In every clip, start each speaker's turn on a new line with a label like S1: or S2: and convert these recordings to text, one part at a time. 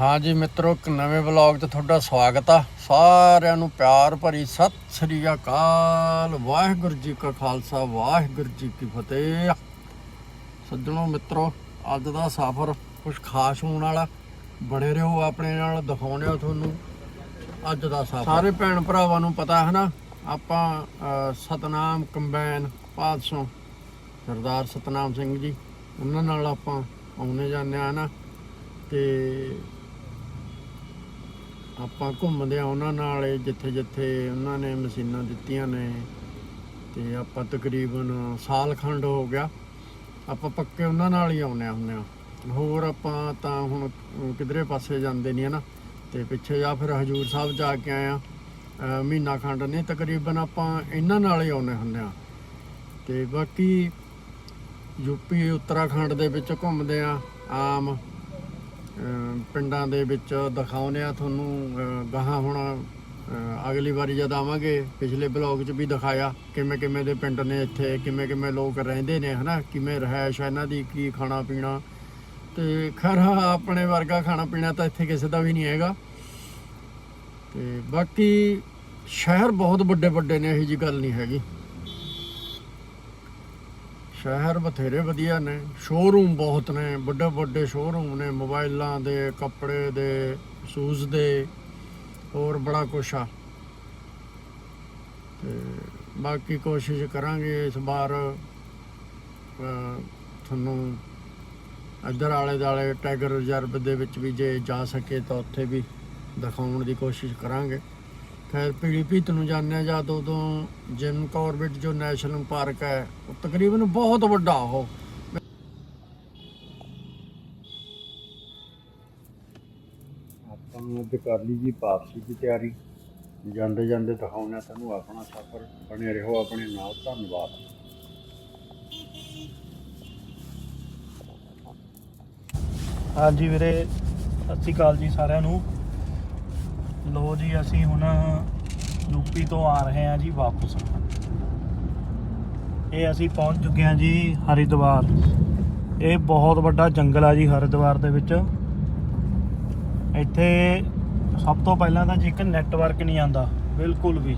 S1: ਹਾਂਜੀ ਮਿੱਤਰੋ, ਇੱਕ ਨਵੇਂ ਵਲੌਗ 'ਚ ਤੁਹਾਡਾ ਸਵਾਗਤ ਆ। ਸਾਰਿਆਂ ਨੂੰ ਪਿਆਰ ਭਰੀ ਸਤਿ ਸ੍ਰੀ ਅਕਾਲ। ਵਾਹਿਗੁਰੂ ਜੀ ਕਾ ਖਾਲਸਾ, ਵਾਹਿਗੁਰੂ ਜੀ ਕੀ ਫਤਿਹ। ਸੱਜਣੋ ਮਿੱਤਰੋ, ਅੱਜ ਦਾ ਸਫ਼ਰ ਕੁਝ ਖਾਸ ਹੋਣ ਵਾਲਾ। ਬੜੇ ਰਹੋ ਆਪਣੇ ਨਾਲ ਦਿਖਾਉਣੇ ਆ ਤੁਹਾਨੂੰ ਅੱਜ ਦਾ ਸਫ਼ਰ। ਸਾਰੇ ਭੈਣ ਭਰਾਵਾਂ ਨੂੰ ਪਤਾ ਹੈ ਨਾ, ਆਪਾਂ ਸਤਨਾਮ ਕੰਬਾਈਨ ਪਾਦਸੋਂ ਸਰਦਾਰ ਸਤਨਾਮ ਸਿੰਘ ਜੀ, ਉਹਨਾਂ ਨਾਲ ਆਪਾਂ ਆਉਣੇ ਜਾਂਦੇ ਆ ਨਾ। ਤੇ ਆਪਾਂ ਘੁੰਮਦੇ ਆ ਉਹਨਾਂ ਨਾਲ ਜਿੱਥੇ ਜਿੱਥੇ ਉਹਨਾਂ ਨੇ ਮਸ਼ੀਨਾਂ ਦਿੱਤੀਆਂ ਨੇ ਤੇ ਆਪਾਂ ਤਕਰੀਬਨ ਸਾਲ ਖੰਡ ਹੋ ਗਿਆ। ਆਪਾਂ ਪੱਕੇ ਉਹਨਾਂ ਨਾਲ ਹੀ ਆਉਨੇ ਹੁੰਦੇ ਆ ਹੋਰ ਆਪਾਂ ਤਾਂ ਹੁਣ ਅਹ, ਕਿਧਰੇ ਪਾਸੇ ਜਾਂਦੇ ਨਹੀਂ ਹਨਾ ਤੇ ਪਿੱਛੇ ਜਾਂ ਫਿਰ ਹਜੂਰ ਸਾਹਿਬ ਜਾ ਕੇ ਆਏ ਆ ਮਹੀਨਾ ਖੰਡ ਨੇ ਤਕਰੀਬਨ ਆਪਾਂ ਇਹਨਾਂ ਨਾਲ ਹੀ ਆਉਂਦੇ ਹੁੰਦੇ ਆ ਤੇ ਬਾਕੀ ਯੂਪੀ ਉੱਤਰਾਖੰਡ ਦੇ ਵਿੱਚ ਘੁੰਮਦੇ ਆ ਆਮ ਪਿੰਡਾਂ ਦੇ ਵਿੱਚ ਦਿਖਾਉਨੇ ਆ ਤੁਹਾਨੂੰ ਗਾਹਾਂ ਹੁਣ ਅਗਲੀ ਵਾਰੀ ਜਦ ਆਵਾਂਗੇ, ਪਿਛਲੇ ਬਲੌਗ 'ਚ ਵੀ ਦਿਖਾਇਆ ਕਿਵੇਂ ਕਿਵੇਂ ਦੇ ਪਿੰਡ ਨੇ ਇੱਥੇ, ਕਿਵੇਂ ਕਿਵੇਂ ਲੋਕ ਰਹਿੰਦੇ ਨੇ, ਹਨਾ? ਕਿਵੇਂ ਰਹਿائش ਇਹਨਾਂ ਦੀ, ਕੀ ਖਾਣਾ ਪੀਣਾ। ਤੇ ਖੈਰ, ਆਪਣੇ ਵਰਗਾ ਖਾਣਾ ਪੀਣਾ ਤਾਂ ਇੱਥੇ ਕਿਸੇ ਦਾ ਵੀ ਨਹੀਂ ਹੈਗਾ। ਤੇ ਬਾਕੀ ਸ਼ਹਿਰ ਬਹੁਤ ਵੱਡੇ ਵੱਡੇ ਨੇ, ਇਹੋ ਜੀ ਗੱਲ ਨਹੀਂ ਹੈਗੀ। ਸ਼ਹਿਰ ਬਥੇਰੇ ਵਧੀਆ ਨੇ ਸ਼ੋਰੂਮ ਬਹੁਤ ਨੇ, ਵੱਡੇ ਵੱਡੇ ਸ਼ੋਰੂਮ ਨੇ, ਮੋਬਾਈਲਾਂ ਦੇ, ਕੱਪੜੇ ਦੇ ਸ਼ੂਜ਼ ਦੇ, ਹੋਰ ਬੜਾ ਕੁਛ ਆ। ਤੇ ਬਾਕੀ ਕੋਸ਼ਿਸ਼ ਕਰਾਂਗੇ ਇਸ ਵਾਰ ਤੁਹਾਨੂੰ ਇੱਧਰ ਆਲੇ ਦਾਲੇ ਟਾਈਗਰ ਰਿਜ਼ਰਵ ਦੇ ਵਿੱਚ ਵੀ ਜੇ ਜਾ ਸਕੇ ਤਾਂ ਉੱਥੇ ਵੀ ਦਿਖਾਉਣ ਦੀ ਕੋਸ਼ਿਸ਼ ਕਰਾਂਗੇ। ਖੈਰ ਪੀਲੀਭੀਤ ਨੂੰ ਜਾਂਦੇ ਹਾਂ ਜਦ ਉਦੋਂ ਜਿਮ ਕਾਰਬੇਟ ਜੋ ਨੈਸ਼ਨਲ ਪਾਰਕ ਹੈ ਉਹ ਤਕਰੀਬਨ ਬਹੁਤ ਵੱਡਾ ਉਹ। ਆਪਾਂ ਨੂੰ ਅੱਜ ਕਰ ਲਈ ਜੀ ਵਾਪਸੀ ਦੀ ਤਿਆਰੀ ਜਾਂਦੇ ਜਾਂਦੇ ਦਿਖਾਉਣਾ ਤੁਹਾਨੂੰ ਆਪਣਾ ਸਫ਼ਰ ਬਣੇ ਰਹੋ ਆਪਣੇ ਨਾਲ ਧੰਨਵਾਦ।
S2: ਹਾਂਜੀ ਵੀਰੇ ਸਤਿ ਸ਼੍ਰੀ ਅਕਾਲ ਜੀ ਸਾਰਿਆਂ ਨੂੰ। ਲੋ ਜੀ, ਅਸੀਂ ਹੁਣ ਯੂਪੀ ਤੋਂ ਆ ਰਹੇ ਹਾਂ ਜੀ ਵਾਪਸ। ਇਹ ਅਸੀਂ ਪਹੁੰਚ ਚੁੱਕੇ ਹਾਂ ਜੀ ਹਰਿਦੁਆਰ। ਇਹ ਬਹੁਤ ਵੱਡਾ ਜੰਗਲ ਆ ਜੀ ਹਰਿਦੁਆਰ ਦੇ ਵਿੱਚ। ਇੱਥੇ ਸਭ ਤੋਂ ਪਹਿਲਾਂ ਤਾਂ ਜੀ ਇੱਕ ਨੈਟਵਰਕ ਨਹੀਂ ਆਂਦਾ ਬਿਲਕੁਲ ਵੀ।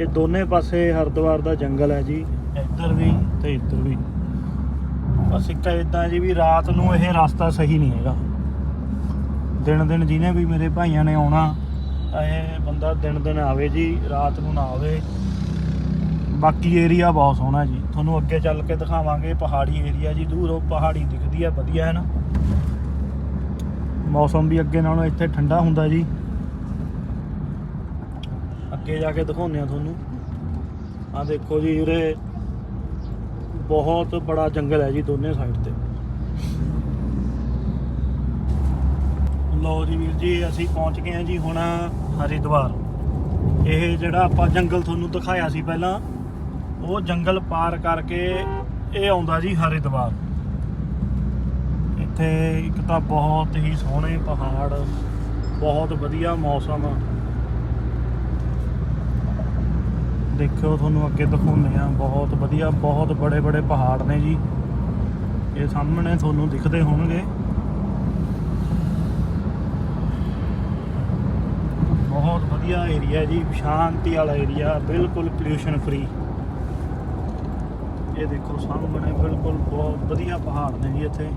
S2: ਇਹ ਦੋਨੇ ਪਾਸੇ ਹਰਿਦੁਆਰ ਦਾ ਜੰਗਲ ਹੈ ਜੀ, ਇੱਧਰ ਵੀ ਤੇ ਇੱਧਰ ਵੀ। ਬਸ ਇੱਕ ਇਦਾਂ ਜੀ ਵੀ ਰਾਤ ਨੂੰ ਇਹ ਰਸਤਾ ਸਹੀ ਨਹੀਂ ਹੈਗਾ। ਦਿਨ ਦਿਨ ਜਿਹਨੇ ਵੀ ਮੇਰੇ ਭਾਈਆਂ ਨੇ ਆਉਣਾ, ਇਹ ਬੰਦਾ ਦਿਨ ਦਿਨ ਆਵੇ ਜੀ, ਰਾਤ ਨੂੰ ਨਾ ਆਵੇ। ਬਾਕੀ ਏਰੀਆ ਬਹੁਤ ਸੋਹਣਾ ਜੀ। ਤੁਹਾਨੂੰ ਅੱਗੇ ਚੱਲ ਕੇ ਦਿਖਾਵਾਂਗੇ ਪਹਾੜੀ ਏਰੀਆ ਜੀ। ਦੂਰੋਂ ਪਹਾੜੀ ਦਿਖਦੀ ਹੈ ਵਧੀਆ ਹੈ ਨਾ। ਮੌਸਮ ਵੀ ਅੱਗੇ ਨਾਲੋਂ ਇੱਥੇ ਠੰਡਾ ਹੁੰਦਾ ਜੀ। ਅੱਗੇ ਜਾ ਕੇ ਦਿਖਾਉਂਦੇ ਆ ਤੁਹਾਨੂੰ। ਆ ਦੇਖੋ ਜੀ ਉਰੇ ਬਹੁਤ ਬੜਾ ਜੰਗਲ ਹੈ ਜੀ ਦੋਨੇ ਸਾਈਡ ਤੇ। ਲੋ ਜੀ ਵੀਰ ਜੀ, ਅਸੀਂ ਪਹੁੰਚ ਗਏ ਹਾਂ ਜੀ ਹੁਣ ਹਰਿਦੁਆਰ। ਇਹ ਜਿਹੜਾ ਆਪਾਂ ਜੰਗਲ ਤੁਹਾਨੂੰ ਦਿਖਾਇਆ ਸੀ ਪਹਿਲਾਂ, ਉਹ ਜੰਗਲ ਪਾਰ ਕਰਕੇ ਇਹ ਆਉਂਦਾ ਜੀ ਹਰਿਦੁਆਰ। ਇੱਥੇ ਇੱਕ ਤਾਂ ਬਹੁਤ ਹੀ ਸੋਹਣੇ ਪਹਾੜ, ਬਹੁਤ ਵਧੀਆ ਮੌਸਮ। ਦੇਖਿਓ ਤੁਹਾਨੂੰ ਅੱਗੇ ਦਿਖਾਉਂਦੇ ਆ ਬਹੁਤ ਵਧੀਆ, ਬਹੁਤ ਬੜੇ ਬੜੇ ਪਹਾੜ ਨੇ ਜੀ। ਇਹ ਸਾਹਮਣੇ ਤੁਹਾਨੂੰ ਦਿਖਦੇ ਹੋਣਗੇ। ਬਹੁਤ ਵਧੀਆ ਏਰੀਆ ਜੀ, ਸ਼ਾਂਤੀ ਵਾਲਾ ਏਰੀਆ ਬਿਲਕੁਲ ਪੋਲਿਊਸ਼ਨ ਫ੍ਰੀ ਇਹ ਦੇਖੋ ਸਾਹਮਣੇ ਬਿਲਕੁਲ ਬਹੁਤ ਵਧੀਆ ਪਹਾੜ ਨੇ ਜੀ ਇੱਥੇ।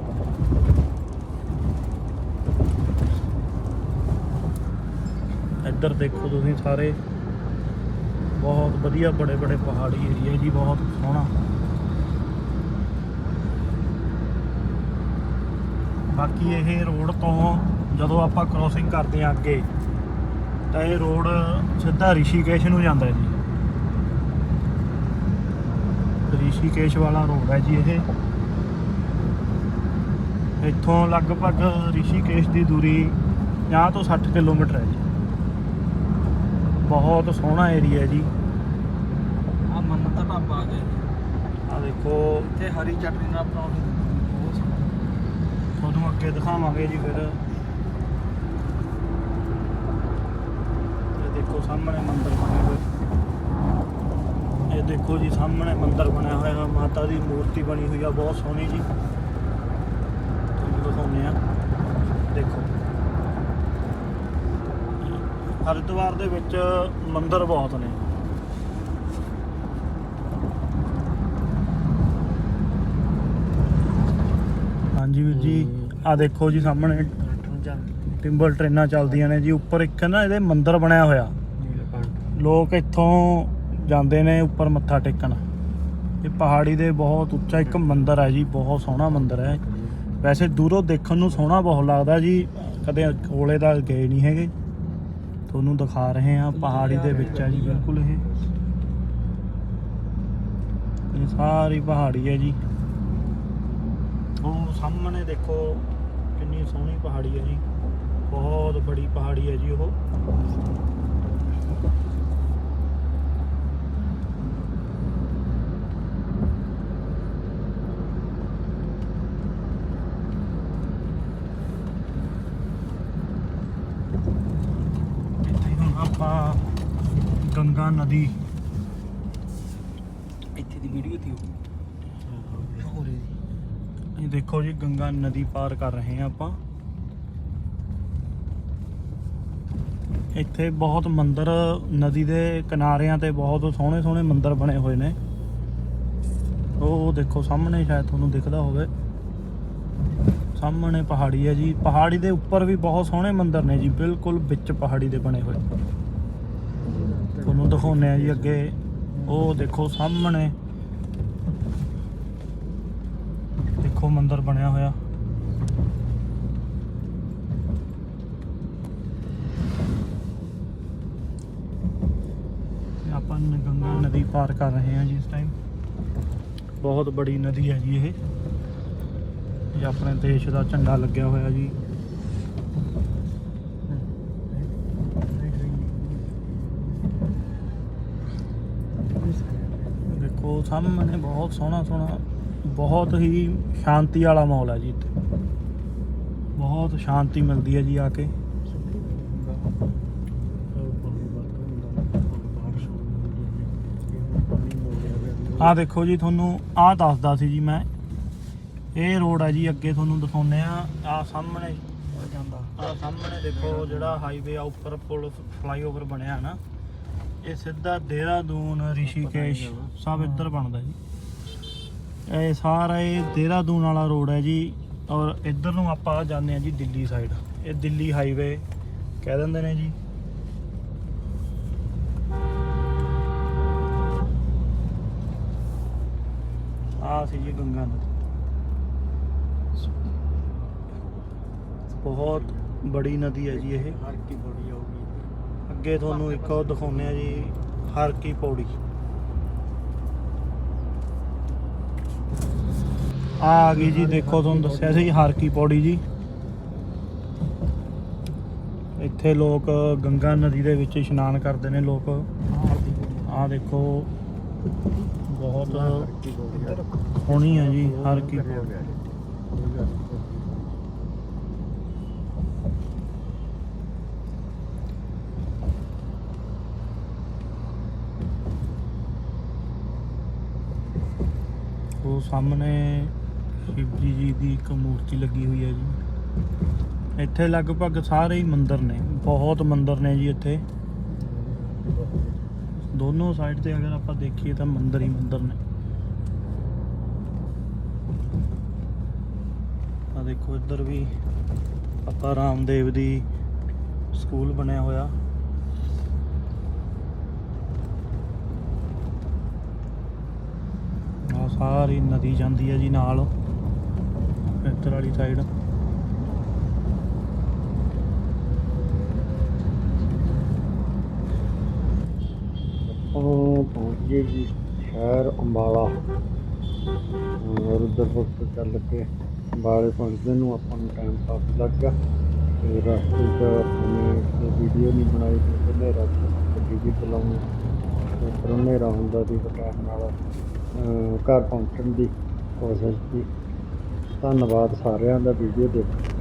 S2: ਇੱਧਰ ਦੇਖੋ ਤੁਸੀਂ ਸਾਰੇ। ਬਹੁਤ ਵਧੀਆ ਬੜੇ ਬੜੇ ਪਹਾੜੀ ਏਰੀਆ ਜੀ, ਬਹੁਤ ਸੋਹਣਾ। ਬਾਕੀ ਇਹ ਰੋਡ ਤੋਂ ਜਦੋਂ ਆਪਾਂ ਕ੍ਰੋਸਿੰਗ ਕਰਦੇ ਹਾਂ ਅੱਗੇ ਤਾਂ ਇਹ ਰੋਡ ਸਿੱਧਾ ਰਿਸ਼ੀਕੇਸ਼ ਨੂੰ ਜਾਂਦਾ ਹੈ ਜੀ। ਰਿਸ਼ੀਕੇਸ਼ ਵਾਲਾ ਰੋਡ ਹੈ ਜੀ ਇਹ। ਇੱਥੋਂ ਲਗਭਗ ਰਿਸ਼ੀਕੇਸ਼ ਦੀ ਦੂਰੀ 50 ਤੋਂ 60 ਕਿਲੋਮੀਟਰ ਹੈ ਜੀ। ਬਹੁਤ ਸੋਹਣਾ ਏਰੀਆ ਹੈ ਜੀ।
S3: ਆ ਮੰਨਤ ਢਾਬਾ ਆ ਗਿਆ
S2: ਆ ਦੇਖੋ।
S3: ਇੱਥੇ ਹਰੀ ਚਟਨੀ ਨਾਲ ਪਰੌਂਠੇ।
S2: ਤੁਹਾਨੂੰ ਅੱਗੇ ਦਿਖਾਵਾਂਗੇ ਜੀ ਫਿਰ ਇਹ ਦੇਖੋ ਸਾਹਮਣੇ ਮੰਦਿਰ ਬਣਿਆ ਹੋਇਆ ਇਹ ਦੇਖੋ ਜੀ ਸਾਹਮਣੇ ਮੰਦਿਰ ਬਣਿਆ ਹੋਇਆ ਮਾਤਾ ਦੀ ਮੂਰਤੀ ਬਣੀ ਹੋਈ ਆ ਬਹੁਤ ਸੋਹਣੀ ਜੀ। ਤੁਹਾਨੂੰ ਦਿਖਾਉਂਦੇ ਆ ਦੇਖੋ। ਹਰਿਦੁਆਰ ਦੇ ਵਿੱਚ ਮੰਦਿਰ ਬਹੁਤ ਨੇ। ਹਾਂਜੀ ਵੀਰ ਜੀ ਆ ਦੇਖੋ ਜੀ ਸਾਹਮਣੇ। ਟਿੰਬਲ ਟ੍ਰੇਨਾਂ ਚੱਲਦੀਆਂ ਨੇ ਜੀ। ਉੱਪਰ ਇੱਕ ਨਾ ਇਹਦੇ ਮੰਦਿਰ ਬਣਿਆ ਹੋਇਆ। ਲੋਕ ਇੱਥੋਂ ਜਾਂਦੇ ਨੇ ਉੱਪਰ ਮੱਥਾ ਟੇਕਣ। ਇਹ ਪਹਾੜੀ ਦੇ ਬਹੁਤ ਉੱਚਾ ਇੱਕ ਮੰਦਿਰ ਹੈ ਜੀ, ਬਹੁਤ ਸੋਹਣਾ ਮੰਦਿਰ ਹੈ। ਵੈਸੇ ਦੂਰੋਂ ਦੇਖਣ ਨੂੰ ਸੋਹਣਾ ਬਹੁਤ ਲੱਗਦਾ ਜੀ, ਕਦੇ ਕੋਲੇ ਦਾ ਗਏ ਨਹੀਂ ਹੈਗੇ। ਤੁਹਾਨੂੰ ਦਿਖਾ ਰਹੇ ਹਾਂ ਪਹਾੜੀ ਦੇ ਵਿੱਚ ਹੈ ਜੀ, ਬਿਲਕੁਲ ਇਹ। ਇਹ ਸਾਰੀ ਪਹਾੜੀ ਹੈ ਜੀ। ਉਹ ਸਾਹਮਣੇ ਦੇਖੋ, ਕਿੰਨੀ ਸੋਹਣੀ ਪਹਾੜੀ ਹੈ ਜੀ। ਬਹੁਤ ਬੜੀ ਪਹਾੜੀ ਹੈ ਜੀ ਉਹ ਇੱਥੇ ਹੁਣ ਆਪਾਂ ਗੰਗਾ ਨਦੀ।
S3: ਇੱਥੇ ਦੀ ਵੀਡੀਓ ਤੀ ਉਹ।
S2: ਇਹ ਦੇਖੋ ਜੀ ਗੰਗਾ ਨਦੀ ਪਾਰ ਕਰ ਰਹੇ ਹਾਂ ਆਪਾਂ। ਇੱਥੇ ਬਹੁਤ ਮੰਦਿਰ ਨਦੀ ਦੇ ਕਿਨਾਰਿਆਂ ਤੇ ਬਹੁਤ ਸੋਹਣੇ ਸੋਹਣੇ ਮੰਦਿਰ ਬਣੇ ਹੋਏ ਨੇ। ਉਹ ਦੇਖੋ ਸਾਹਮਣੇ ਸ਼ਾਇਦ ਤੁਹਾਨੂੰ ਦਿਖਦਾ ਹੋਵੇ। ਸਾਹਮਣੇ ਪਹਾੜੀ ਹੈ ਜੀ। ਪਹਾੜੀ ਦੇ ਉੱਪਰ ਵੀ ਬਹੁਤ ਸੋਹਣੇ ਮੰਦਿਰ ਨੇ ਜੀ। ਬਿਲਕੁਲ ਵਿੱਚ ਪਹਾੜੀ ਦੇ ਬਣੇ ਹੋਏ। ਤੁਹਾਨੂੰ ਦਿਖਾਉਂਦੇ ਆ ਜੀ ਅੱਗੇ। ਉਹ ਦੇਖੋ ਸਾਹਮਣੇ। ਦੇਖੋ ਮੰਦਿਰ ਬਣਿਆ ਹੋਇਆ। ਆਪਾਂ ਗੰਗਾ ਨਦੀ ਪਾਰ ਕਰ ਰਹੇ ਹਾਂ ਜੀ ਇਸ ਟਾਈਮ ਬਹੁਤ ਬੜੀ ਨਦੀ ਹੈ ਜੀ ਇਹ। ਇਹ ਆਪਣੇ ਦੇਸ਼ ਦਾ ਝੰਡਾ ਲੱਗਿਆ ਹੋਇਆ ਜੀ ਦੇਖੋ ਸਾਹਮਣੇ ਬਹੁਤ ਸੋਹਣਾ ਸੋਹਣਾ, ਬਹੁਤ ਹੀ ਸ਼ਾਂਤੀ ਵਾਲਾ ਮਾਹੌਲ ਹੈ ਜੀ ਇੱਥੇ। ਬਹੁਤ ਸ਼ਾਂਤੀ ਮਿਲਦੀ ਹੈ ਜੀ ਆ ਕੇ। ਆ ਦੇਖੋ ਜੀ, ਤੁਹਾਨੂੰ ਆ ਦੱਸਦਾ ਸੀ ਜੀ ਮੈਂ। ਇਹ ਰੋਡ ਹੈ ਜੀ, ਅੱਗੇ ਤੁਹਾਨੂੰ ਦਿਖਾਉਂਦੇ ਆ ਆ ਸਾਹਮਣੇ ਜਾਂਦਾ ਆ ਸਾਹਮਣੇ ਦੇਖੋ ਜਿਹੜਾ ਹਾਈਵੇ ਆ, ਉੱਪਰ ਪੁਲ ਫਲਾਈਓਵਰ ਬਣਿਆ ਨਾ। ਇਹ ਸਿੱਧਾ ਦੇਹਰਾਦੂਨ, ਰਿਸ਼ੀਕੇਸ਼ ਸਭ ਇੱਧਰ ਬਣਦਾ ਜੀ। ਇਹ ਸਾਰਾ ਇਹ ਦੇਹਰਾਦੂਨ ਵਾਲਾ ਰੋਡ ਹੈ ਜੀ, ਔਰ ਇੱਧਰ ਨੂੰ ਆਪਾਂ ਜਾਂਦੇ ਆ ਜੀ ਦਿੱਲੀ ਸਾਈਡ ਇਹ ਦਿੱਲੀ ਹਾਈਵੇ ਕਹਿ ਦਿੰਦੇ ਨੇ ਜੀ। ਆ ਸੀ ਜੀ ਗੰਗਾ ਨਦੀ। ਬਹੁਤ ਬੜੀ ਨਦੀ ਹੈ ਜੀ ਇਹ।
S1: ਹਰ ਕੀ ਬੜੀ ਹੋਊਗੀ
S2: ਅੱਗੇ ਤੁਹਾਨੂੰ ਇੱਕ ਉਹ ਦਿਖਾਉਂਦੇ ਆ ਜੀ ਹਰ ਕੀ ਪੌੜੀ। ਆ ਆ ਗਈ ਜੀ ਦੇਖੋ ਤੁਹਾਨੂੰ ਦੱਸਿਆ ਸੀ ਹਰ ਕੀ ਪੌੜੀ ਜੀ। ਇੱਥੇ ਲੋਕ ਗੰਗਾ ਨਦੀ ਦੇ ਵਿੱਚ ਇਸ਼ਨਾਨ ਕਰਦੇ ਨੇ ਲੋਕ। ਆ ਦੇਖੋ ਬਹੁਤ ਸੋਹਣੀ ਹੈ ਜੀ ਹਰ ਕੀ ਪੌੜੀ। ਉਹ ਸਾਹਮਣੇ ਸ਼ਿਵਜੀ ਜੀ ਦੀ ਇੱਕ ਮੂਰਤੀ ਲੱਗੀ ਹੋਈ ਹੈ ਜੀ। ਇੱਥੇ ਲਗਭਗ ਸਾਰੇ ਹੀ ਮੰਦਿਰ ਨੇ, ਬਹੁਤ ਮੰਦਿਰ ਨੇ ਜੀ ਇੱਥੇ। ਦੋਨੋਂ ਸਾਈਡ ਤੇ ਅਗਰ ਆਪਾਂ ਦੇਖੀਏ ਤਾਂ ਮੰਦਿਰ ਹੀ ਮੰਦਿਰ ਨੇ। ਆ ਦੇਖੋ, ਇੱਧਰ ਵੀ ਆਪਾਂ ਰਾਮਦੇਵ ਦੀ ਸਕੂਲ ਬਣਿਆ ਹੋਇਆ। ਸਾਰੀ ਨਦੀ ਜਾਂਦੀ ਹੈ ਜੀ ਨਾਲ। ਇੱਧਰ ਵਾਲੀ ਸਾਈਡ
S1: ਉਹ ਪਹੁੰਚ ਗਏ ਜੀ ਸ਼ਹਿਰ ਅੰਬਾਲਾ। ਰੁਦਰਪੁਰ ਤੋਂ ਚੱਲ ਕੇ ਅੰਬਾਲੇ ਪਹੁੰਚਦੇ ਨੂੰ ਆਪਾਂ ਨੂੰ ਟਾਈਮ ਕਾਫੀ ਲੱਗ ਗਿਆ। ਤੇ ਰਸਤੇ 'ਚ ਆਪਣੇ ਵੀਡੀਓ ਨਹੀਂ ਬਣਾਈ ਤੇ ਹਨੇਰਾ ਸੀ, ਗੱਡੀ ਵੀ ਚਲਾਉਣੀ। ਤੇ ਫਿਰ ਹਨੇਰਾ ਹੁੰਦਾ ਸੀ ਤਾਂ ਟਾਈਮ ਨਾਲ ਘਰ ਪਹੁੰਚਣ ਦੀ ਕੋਸ਼ਿਸ਼ ਕੀਤੀ। ਧੰਨਵਾਦ ਸਾਰਿਆਂ ਦਾ ਵੀਡੀਓ ਦੇਖਣ